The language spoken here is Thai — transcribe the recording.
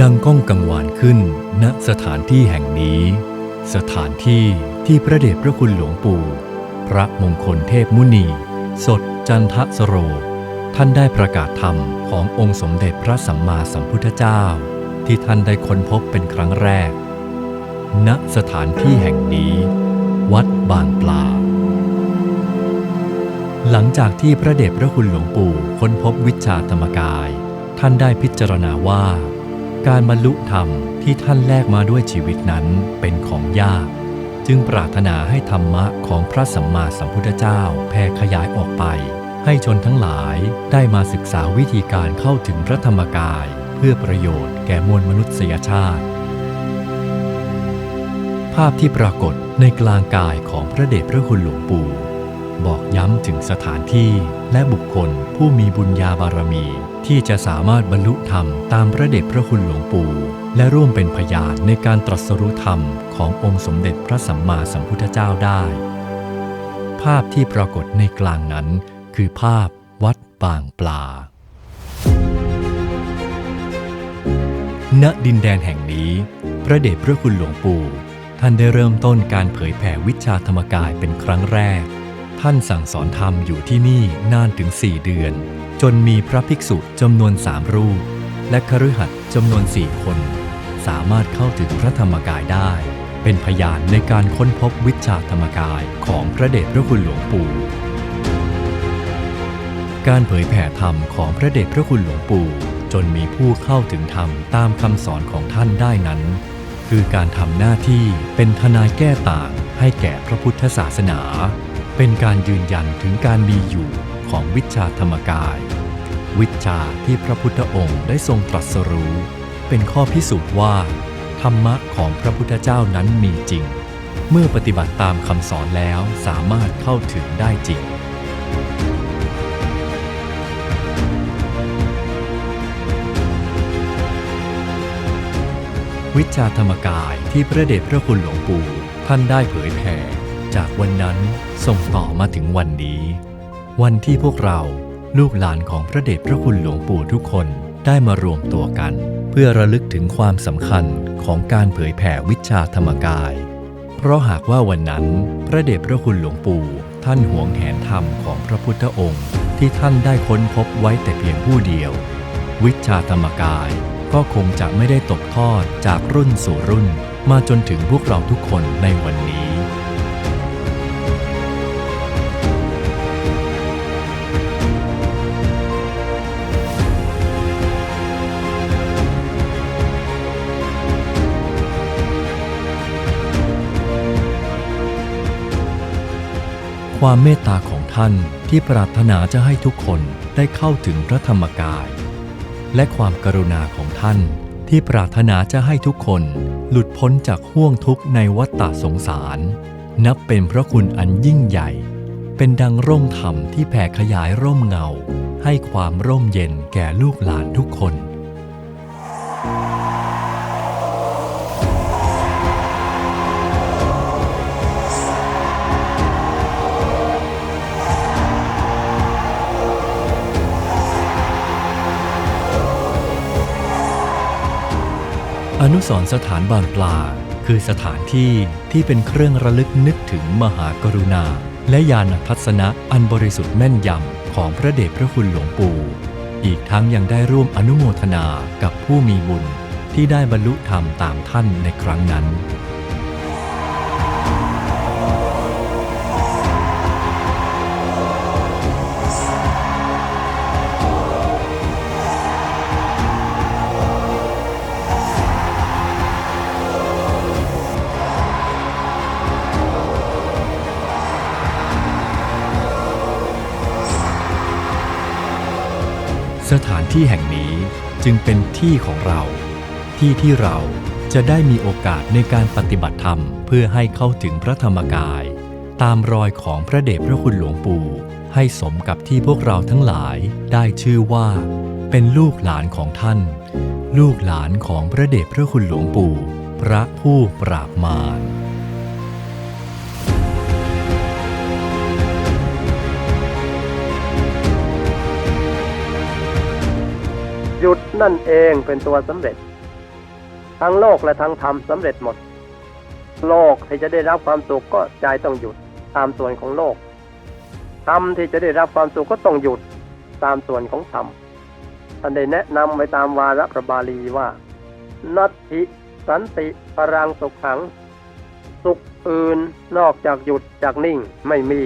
ดังก้องกังวานขึ้นณสถานที่แห่งนี้ สถานที่ที่พระเดชพระคุณหลวงปู่ พระมงคลเทพมุนี สดจันทสโร ท่านได้ประกาศธรรมขององค์สมเด็จพระสัมมาสัมพุทธเจ้า ที่ท่านได้ค้นพบเป็นครั้งแรก ณสถานที่แห่งนี้ วัดบางปลา หลังจากที่พระเดชพระคุณหลวงปู่ค้นพบวิชาธรรมกาย ท่านได้พิจารณาว่า การบรรลุธรรมที่ท่านแลกมาด้วยชีวิตนั้นเป็นของยาก จึงปรารถนาให้ธรรมะของพระสัมมาสัมพุทธเจ้าแผ่ขยายออกไป ให้ชนทั้งหลายได้มาศึกษาวิธีการเข้าถึงพระธรรมกาย เพื่อประโยชน์แก่มวลมนุษยชาติ ภาพที่ปรากฏในกลางกายของพระเดชพระคุณหลวงปู่ บอกย้ำถึงสถานที่ และบุคคลผู้มีบุญญาบารมี ที่จะสามารถบรรลุธรรมตามพระเดชพระคุณหลวงปู่ และร่วมเป็นพยานในการตรัสรู้ธรรมขององค์สมเด็จพระสัมมาสัมพุทธเจ้าได้ ภาพที่ปรากฏในกลางนั้น คือภาพวัดบางปลา ณดินแดนแห่งนี้ พระเดชพระคุณหลวงปู่ ท่านได้เริ่มต้นการเผยแผ่วิชาธรรมกายเป็นครั้งแรก ท่านสั่งสอนธรรมอยู่ที่นี่นานถึง4เดือน จนมีพระภิกษุจำนวนสามรูป และคฤหัสถ์จำนวนสี่คน สามารถเข้าถึงพระธรรมกายได้ เป็นพยานในการค้นพบวิชาธรรมกายของพระเดชพระคุณหลวงปู่การเผยแผ่ธรรมของพระเดชพระคุณหลวงปู่ จนมีผู้เข้าถึงธรรมตามคำสอนของท่านได้นั้น คือการทำหน้าที่เป็นทนายแก้ต่างให้แก่พระพุทธศาสนา เป็นการยืนยันถึงการมีอยู่ของวิชาธรรมกาย วิชาที่พระพุทธองค์ได้ทรงตรัสรู้ เป็นข้อพิสูจน์ว่า ธรรมะของพระพุทธเจ้านั้นมีจริง เมื่อปฏิบัติตามคำสอนแล้วสามารถเข้าถึงได้จริงวิชาธรรมกายที่พระเดชพระคุณหลวงปู่ท่านได้เผยแผ่ จากวันนั้นส่งต่อมาถึงวันนี้ วันที่พวกเราลูกหลานของพระเดชพระคุณหลวงปู่ทุกคนได้มารวมตัวกัน เพื่อระลึกถึงความสำคัญของการเผยแผ่วิชาธรรมกาย เพราะหากว่าวันนั้นพระเดชพระคุณหลวงปู่ท่านหวงแหนธรรมของพระพุทธองค์ ที่ท่านได้ค้นพบไว้แต่เพียงผู้เดียว วิชาธรรมกายก็คงจะไม่ได้ตกทอดจากรุ่นสู่รุ่น มาจนถึงพวกเราทุกคนในวันนี้ ความเมตตาของท่านที่ปรารถนาจะให้ทุกคนได้เข้าถึงพระธรรมกาย และความกรุณาของท่านที่ปรารถนาจะให้ทุกคนหลุดพ้นจากห่วงทุกข์ในวัฏฏะสงสาร นับเป็นพระคุณอันยิ่งใหญ่ เป็นดังร่มธรรมที่แผ่ขยายร่มเงา ให้ความร่มเย็นแก่ลูกหลานทุกคน อนุสรสถานบางปลา คือสถานที่ที่เป็นเครื่องระลึกนึกถึงมหากรุณา และญาณทัศนะอันบริสุทธิ์แม่นยำของพระเดชพระคุณหลวงปู่ อีกทั้งยังได้ร่วมอนุโมทนากับผู้มีบุญที่ได้บรรลุธรรมตามท่านในครั้งนั้น สถานที่แห่งนี้จึงเป็นที่ของเรา ที่ที่เราจะได้มีโอกาสในการปฏิบัติธรรมเพื่อให้เข้าถึงพระธรรมกาย ตามรอยของพระเดชพระคุณหลวงปู่ ให้สมกับที่พวกเราทั้งหลายได้ชื่อว่า เป็นลูกหลานของท่าน ลูกหลานของพระเดชพระคุณหลวงปู่ พระผู้ปราบมาร หยุดนั่นเองเป็นตัวสำเร็จ ทั้งโลกและทั้งธรรมสำเร็จหมด โลกที่จะได้รับความสุขก็ใจต้องหยุดตามส่วนของโลกธรรมที่จะได้รับความสุขก็ต้องหยุดตามส่วนของธรรมท่านได้แนะนำไว้ตามวาระพระบาลีว่า นัตถิสันติพรังสุขขัง สุขอื่นนอกจากหยุดจากนิ่งไม่มี